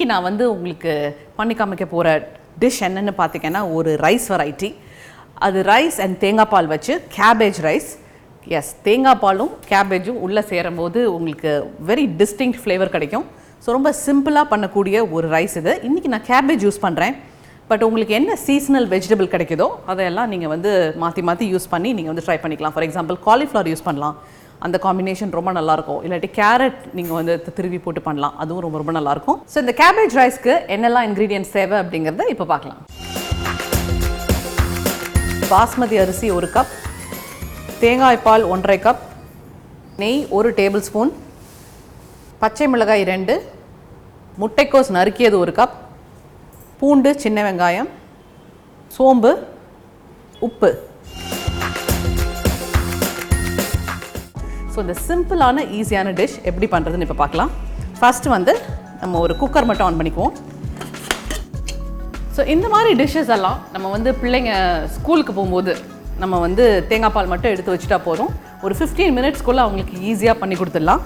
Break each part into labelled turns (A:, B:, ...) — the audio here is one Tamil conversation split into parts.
A: இன்றைக்கி நான் வந்து உங்களுக்கு பண்ணி காமிக்க போகிற டிஷ் என்னன்னு பார்த்தீங்கன்னா ஒரு ரைஸ் வெரைட்டி அது ரைஸ் அண்ட் தேங்காய் பால் வச்சு கேபேஜ் ரைஸ் எஸ் தேங்காய் பாலும் கேபேஜும் உள்ளே சேரும்போது உங்களுக்கு வெரி டிஸ்டிங்க் ஃப்ளேவர் கிடைக்கும். ஸோ ரொம்ப சிம்பிளாக பண்ணக்கூடிய ஒரு ரைஸ் இது. இன்றைக்கி நான் கேபேஜ் யூஸ் பண்ணுறேன் பட் உங்களுக்கு என்ன சீசனல் வெஜிடபிள் கிடைக்குதோ அதையெல்லாம் நீங்கள் வந்து மாற்றி மாற்றி யூஸ் பண்ணி நீங்கள் வந்து ட்ரை பண்ணிக்கலாம். ஃபார் எக்ஸாம்பிள் காலிஃப்ளவர் யூஸ் பண்ணலாம். அந்த காம்பினேஷன் ரொம்ப நல்லாயிருக்கும் இல்லாட்டி கேரட் நீங்கள் வந்து திருவி போட்டு பண்ணலாம். அதுவும் ரொம்ப ரொம்ப நல்லாயிருக்கும் ஸோ இந்த கேபேஜ் ரைஸ்க்கு என்னெல்லாம் இன்க்ரீடியன்ஸ் தேவை அப்படிங்கிறத இப்போ பார்க்கலாம். பாஸ்மதி அரிசி ஒரு கப் தேங்காய் பால் ஒன்றரை கப் நெய் ஒரு டேபிள் ஸ்பூன் பச்சை மிளகாய் ரெண்டு முட்டைக்கோஸ் நறுக்கியது ஒரு கப் பூண்டு சின்ன வெங்காயம் சோம்பு உப்பு. ஸோ இந்த சிம்பிளான ஈஸியான டிஷ் எப்படி பண்ணுறதுன்னு இப்போ பார்க்கலாம். ஃபஸ்ட்டு வந்து நம்ம ஒரு குக்கர் மட்டும் ஆன் பண்ணிக்குவோம். ஸோ இந்த மாதிரி டிஷ்ஷஸ் எல்லாம் நம்ம வந்து பிள்ளைங்க ஸ்கூலுக்கு போகும்போது நம்ம வந்து தேங்காய் பால் மட்டும் எடுத்து வச்சுட்டா போதும். ஒரு 15 மினிட்ஸ்க்குள்ளே அவங்களுக்கு ஈஸியாக பண்ணி கொடுத்துடலாம்.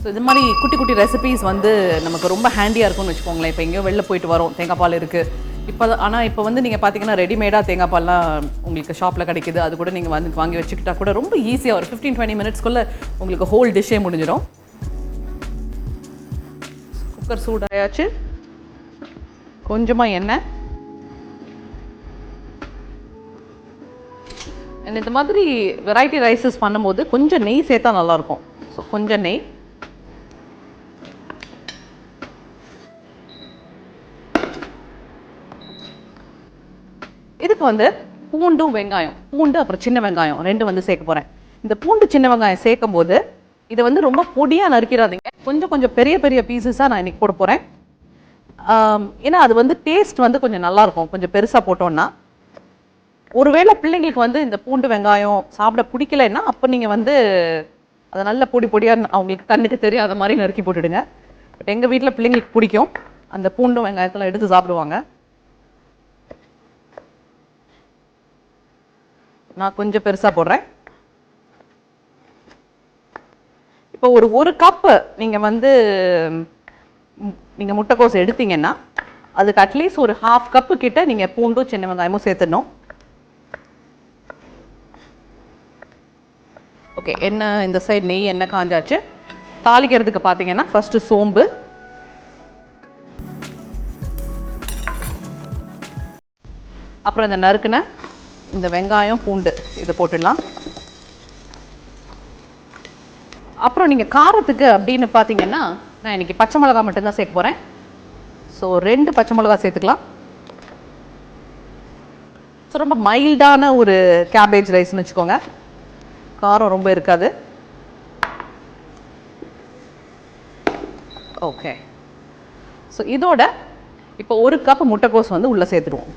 A: ஸோ இது மாதிரி குட்டி குட்டி ரெசிபீஸ் வந்து நமக்கு ரொம்ப ஹேண்டியாக இருக்கும்னு வச்சுக்கோங்களேன். இப்போ எங்கேயோ வெளில போயிட்டு வரோம். தேங்காய் பால் இருக்குது இப்போ ஆனால் இப்போ வந்து நீங்கள் பார்த்தீங்கன்னா ரெடிமேடாக தேங்காய் பால்லாம் உங்களுக்கு ஷாப்பில் கிடைக்குது. அது கூட நீங்கள் வந்து வாங்கி வச்சுக்கிட்டா கூட ரொம்ப ஈஸியாக ஒரு ஃபிஃப்டீன் டுவெண்ட்டி மினிட்ஸ்க்குள்ளே உங்களுக்கு ஹோல் டிஷ்ஷே முடிஞ்சிடும். குக்கர் சூடாயாச்சு. கொஞ்சமாக எண்ணெய். இந்த மாதிரி வெரைட்டி ரைஸஸ் பண்ணும்போது கொஞ்சம் நெய் சேர்த்தா நல்லாயிருக்கும். ஸோ கொஞ்சம் நெய். வந்து பூண்டும் வெங்காயம் பூண்டு அப்புறம் சின்ன வெங்காயம் ரெண்டும் வந்து சேர்க்க போகிறேன் இந்த பூண்டு சின்ன வெங்காயம் சேர்க்கும் போது இதை வந்து ரொம்ப பொடியாக நறுக்கிறாதீங்க கொஞ்சம் கொஞ்சம் பெரிய பெரிய பீசஸாக நான் இன்றைக்கி போட போகிறேன் ஏன்னா அது வந்து டேஸ்ட் வந்து கொஞ்சம் நல்லாயிருக்கும். கொஞ்சம் பெருசாக போட்டோன்னா ஒருவேளை பிள்ளைங்களுக்கு வந்து இந்த பூண்டு வெங்காயம் சாப்பிட பிடிக்கலைன்னா அப்போ நீங்கள் வந்து அதை நல்ல பொடி பொடியாக அவங்களுக்கு கண்ணுக்கு தெரியாத மாதிரி நறுக்கி போட்டுடுங்க. பட் எங்கள் வீட்டில் பிள்ளைங்களுக்கு பிடிக்கும். அந்த பூண்டும் வெங்காயத்தெல்லாம் எடுத்து சாப்பிடுவாங்க. நான் கொஞ்சம் பெருசாக போடுறேன். இப்போ ஒரு ஒரு கப்பு நீங்கள் வந்து நீங்கள் முட்டைக்கோஸ் எடுத்தீங்கன்னா அதுக்கு அட்லீஸ்ட் ஒரு ஹாஃப் கப்பு கிட்ட நீங்கள் பூண்டும் சின்ன வெங்காயமும் சேர்த்துடணும். ஓகே என்ன இந்த சைடு நெய் என்ன காஞ்சாச்சு? தாளிக்கிறதுக்கு பார்த்தீங்கன்னா ஃபஸ்ட்டு சோம்பு. அப்புறம் இந்த நறுக்குன இந்த வெங்காயம் பூண்டு இதை போட்டுடலாம். அப்புறம் நீங்கள் காரத்துக்கு அப்படின்னு பார்த்தீங்கன்னா நான் இன்னைக்கு பச்சை மிளகா மட்டும்தான் சேர்க்க போகிறேன் ஸோ ரெண்டு பச்சை மிளகா சேர்த்துக்கலாம். ஸோ ரொம்ப மைல்டான ஒரு கேபேஜ் ரைஸ்னு வச்சுக்கோங்க. காரம் ரொம்ப இருக்காது. ஓகே ஸோ இதோட இப்போ ஒரு கப் முட்டைக்கோஸ் வந்து உள்ளே சேர்த்துடுவோம்.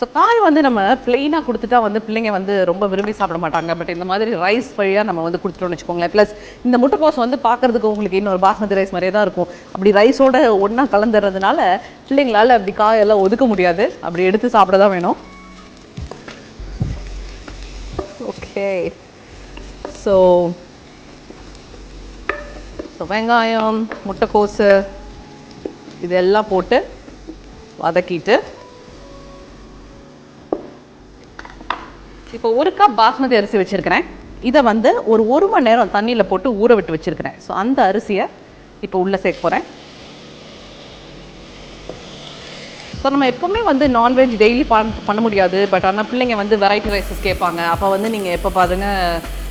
A: ஸோ காய் வந்து நம்ம பிளெயினாக கொடுத்துட்டா வந்து பிள்ளைங்க வந்து ரொம்ப விரும்பி சாப்பிட மாட்டாங்க. பட் இந்த மாதிரி ரைஸ் வழியாக நம்ம வந்து கொடுத்துட்டோம்னு வச்சுக்கோங்களேன். ப்ளஸ் இந்த முட்டைக்கோஸ் வந்து பார்க்கறதுக்கு உங்களுக்கு இன்னொரு பாஸ்மதி ரைஸ் மாதிரியே தான் இருக்கும். அப்படி ரைஸோட ஒன்றா கலந்துறதுனால பிள்ளைங்களால அப்படி காயெல்லாம் ஒதுக்க முடியாது. அப்படி எடுத்து சாப்பிட தான் வேணும். ஓகே ஸோ ஸோ வெங்காயம் முட்டைக்கோஸு இதெல்லாம் போட்டு வதக்கிட்டு இப்போ ஒரு கப் பாஸ்மதி அரிசி வச்சுருக்கிறேன். இதை வந்து ஒரு ஒரு மணி நேரம் தண்ணியில் போட்டு ஊற விட்டு வச்சுருக்கிறேன். ஸோ அந்த அரிசியை இப்போ உள்ளே சேர்க்க போகிறேன் ஸோ நம்ம எப்போவுமே வந்து நான்வெஜ் டெய்லி பண்ண முடியாது. பட் ஆனால் பிள்ளைங்க வந்து வெரைட்டி ரைஸஸ் கேட்பாங்க. அப்போ வந்து நீங்கள் எப்போ பாருங்க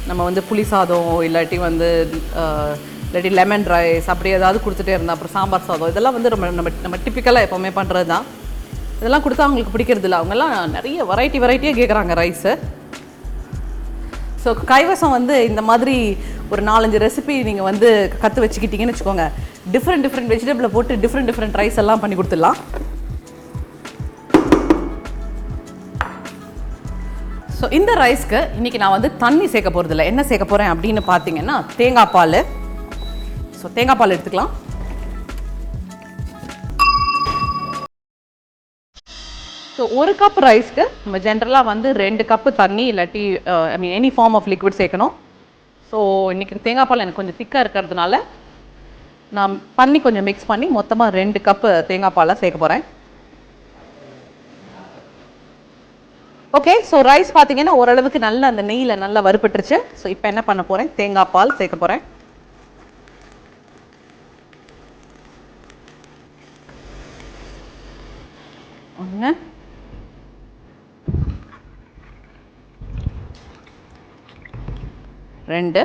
A: நம்ம வந்து புளி சாதம் இல்லாட்டி வந்து இல்லாட்டி லெமன் ரைஸ் அப்படி ஏதாவது கொடுத்துட்டே இருந்தால் அப்புறம் சாம்பார் சாதம் இதெல்லாம் வந்து நம்ம நம்ம நம்ம டிப்பிக்கலாக எப்போவுமே பண்ணுறது தான் இதெல்லாம் கொடுத்தா அவங்களுக்கு பிடிக்கிறது இல்லை அவங்கெல்லாம் நிறைய வெரைட்டி வெரைட்டியாக கேட்குறாங்க ரைஸு ஸோ கைவசம் வந்து இந்த மாதிரி ஒரு நாலஞ்சு ரெசிபி நீங்கள் வந்து கற்று வச்சுக்கிட்டீங்கன்னு வச்சுக்கோங்க. டிஃப்ரெண்ட் டிஃப்ரெண்ட் வெஜிடபிளை போட்டு டிஃப்ரெண்ட் டிஃப்ரெண்ட் ரைஸ் எல்லாம் பண்ணி கொடுத்துடலாம். ஸோ இந்த ரைஸ்க்கு இன்றைக்கி நான் வந்து தண்ணி சேர்க்க போகிறதில்ல என்ன சேர்க்க போகிறேன் அப்படின்னு பார்த்தீங்கன்னா தேங்காய் பால். ஸோ தேங்காய் பால் எடுத்துக்கலாம். ஸோ ஒரு கப் ரைஸ்க்கு நம்ம ஜென்ரலாக வந்து ரெண்டு கப்பு தண்ணி இல்லாட்டி I mean any form of liquid சேர்க்கணும். ஸோ இன்றைக்கி தேங்காய் பால் எனக்கு கொஞ்சம் திக்காக இருக்கிறதுனால நான் பண்ணி கொஞ்சம் மிக்ஸ் பண்ணி மொத்தமாக ரெண்டு கப்பு தேங்காய் பாலை சேர்க்க போகிறேன் ஓகே ஸோ ரைஸ் பார்த்தீங்கன்னா ஓரளவுக்கு நல்ல அந்த நெய்யில் நல்லா வறுபட்டுருச்சு. ஸோ இப்போ என்ன பண்ண போகிறேன் தேங்காய் பால் சேர்க்க போகிறேன் ஒன்று ரெண்டு.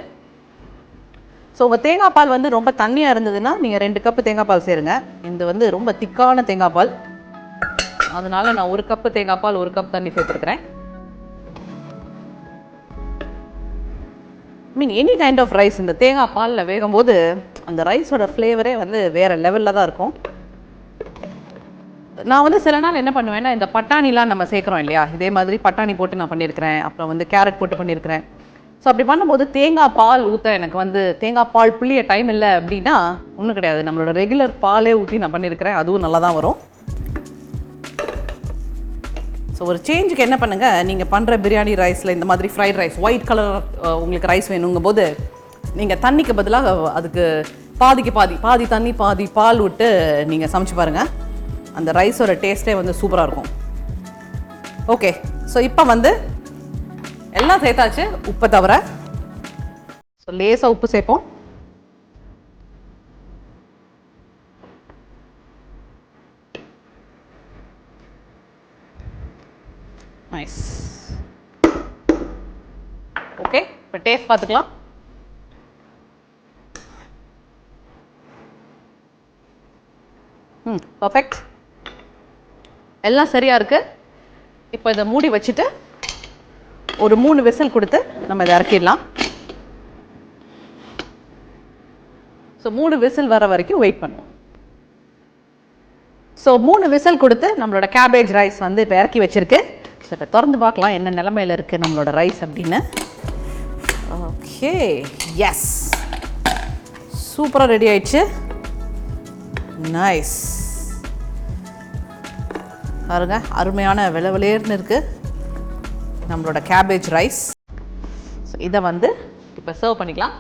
A: ஸோ உங்கள் தேங்காய் பால் வந்து ரொம்ப தண்ணியாக இருந்ததுன்னா நீங்கள் ரெண்டு கப்பு தேங்காய் பால் சேருங்க. இது வந்து ரொம்ப திக்கான தேங்காய் பால். அதனால நான் ஒரு கப்பு தேங்காய் பால் ஒரு கப் தண்ணி சேர்த்துருக்குறேன். Mean any kind of rice இந்த தேங்காய் பாலில் வேகும்போது அந்த ரைஸோட ஃப்ளேவரே வந்து வேறு லெவலில் தான் இருக்கும். நான் வந்து சில நாள் என்ன பண்ணுவேன்னா இந்த பட்டாணிலாம் நம்ம சேர்க்குறோம் இல்லையா? இதே மாதிரி பட்டாணி போட்டு நான் பண்ணியிருக்கிறேன். அப்புறம் வந்து கேரட் போட்டு பண்ணியிருக்கிறேன். ஸோ அப்படி பண்ணும்போது தேங்காய் பால் ஊற்ற எனக்கு வந்து தேங்காய் பால் புளிய டைம் இல்லை அப்படின்னா ஒன்றும் கிடையாது. நம்மளோட ரெகுலர் பாலே ஊற்றி நான் பண்ணியிருக்கிறேன் அதுவும் நல்லா தான் வரும். ஸோ ஒரு சேஞ்சுக்கு என்ன பண்ணுங்கள் நீங்கள் பண்ணுற பிரியாணி ரைஸில் இந்த மாதிரி ஃப்ரைட் ரைஸ் ஒயிட் கலர் உங்களுக்கு ரைஸ் வேணுங்கும் போது நீங்கள் தண்ணிக்கு பதிலாக அதுக்கு பாதிக்கு பாதி பாதி தண்ணி பாதி பால் விட்டு நீங்கள் சமைச்சு பாருங்கள் அந்த ரைஸோட டேஸ்ட்டே வந்து சூப்பராக இருக்கும். ஓகே ஸோ இப்போ வந்து எல்லாம் சேர்த்தாச்சு உப்பை தவிர. ஸோ லேசாக உப்பு சேர்ப்போம். நைஸ் ஓகே இப்போ டேஸ்ட் பார்த்துக்கலாம். Hmm, ம் பர்ஃபெக்ட் எல்லாம் சரியாக இருக்குது இப்போ இதை மூடி வச்சுட்டு ஒரு மூணு விசில் கொடுத்து நம்ம இதை இறக்கிடலாம். ஸோ மூணு விசில் வர வரைக்கும் வெயிட் பண்ணுவோம். ஸோ மூணு விசில் கொடுத்து நம்மளோட கேபேஜ் ரைஸ் வந்து இப்போ இறக்கி வச்சுருக்கு. ஸோ இப்போ திறந்து பார்க்கலாம் என்ன நிலமையில இருக்குது நம்மளோட ரைஸ் அப்படின்னு. ஓகே எஸ் சூப்பராக ரெடி ஆயிடுச்சு. நைஸ் பாருங்க அருமையான விளவிலேர்னு இருக்குது நம்மளோட கேபேஜ் ரைஸ் ஸோ இதை வந்து இப்போ சர்வ் பண்ணிக்கலாம்.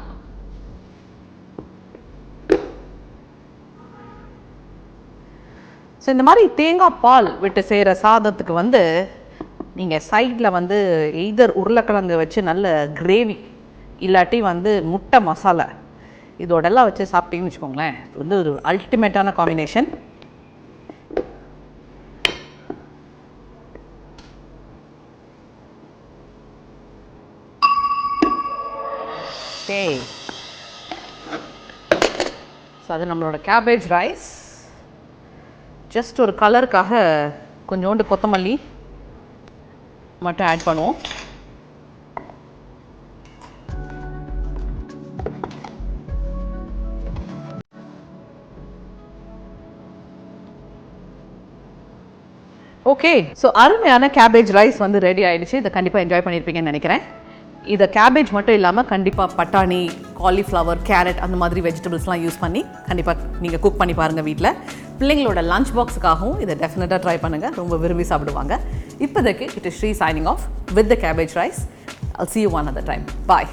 A: ஸோ இந்த மாதிரி தேங்காய் பால் விட்டு செய்கிற சாதத்துக்கு வந்து நீங்கள் சைடில் வந்து எய்தர் உருளைக்கிழங்கு வச்சு நல்ல கிரேவி இல்லாட்டி வந்து முட்டை மசாலா இதோடெல்லாம் வச்சு சாப்பிட்டீங்கன்னு வச்சுக்கோங்களேன். இது வந்து ஒரு அல்டிமேட்டான காம்பினேஷன் டே ஸோ அது நம்மளோட கேபேஜ் ரைஸ் ஜஸ்ட் ஒரு கலருக்காக கொஞ்சோண்டு கொத்தமல்லி மட்டும் ஆட் பண்ணுவோம். ஓகே ஸோ அருமையான கேபேஜ் ரைஸ் வந்து ரெடி ஆகிடுச்சு இதை கண்டிப்பாக என்ஜாய் பண்ணியிருப்பீங்கன்னு நினைக்கிறேன். இதை கேபேஜ் மட்டும் இல்லாமல் கண்டிப்பாக பட்டாணி காலிஃப்ளவர் கேரட் அந்த மாதிரி வெஜிடபிள்ஸ்லாம் யூஸ் பண்ணி கண்டிப்பாக நீங்கள் குக் பண்ணி பாருங்கள் வீட்டில் பிள்ளைங்களோட லஞ்ச் பாக்ஸுக்காகவும் இதை டெஃபினட்டாக ட்ரை பண்ணுங்கள் ரொம்ப விரும்பி சாப்பிடுவாங்க. இப்போதைக்கு it is Sri signing off with the cabbage rice I'll see on one other time bye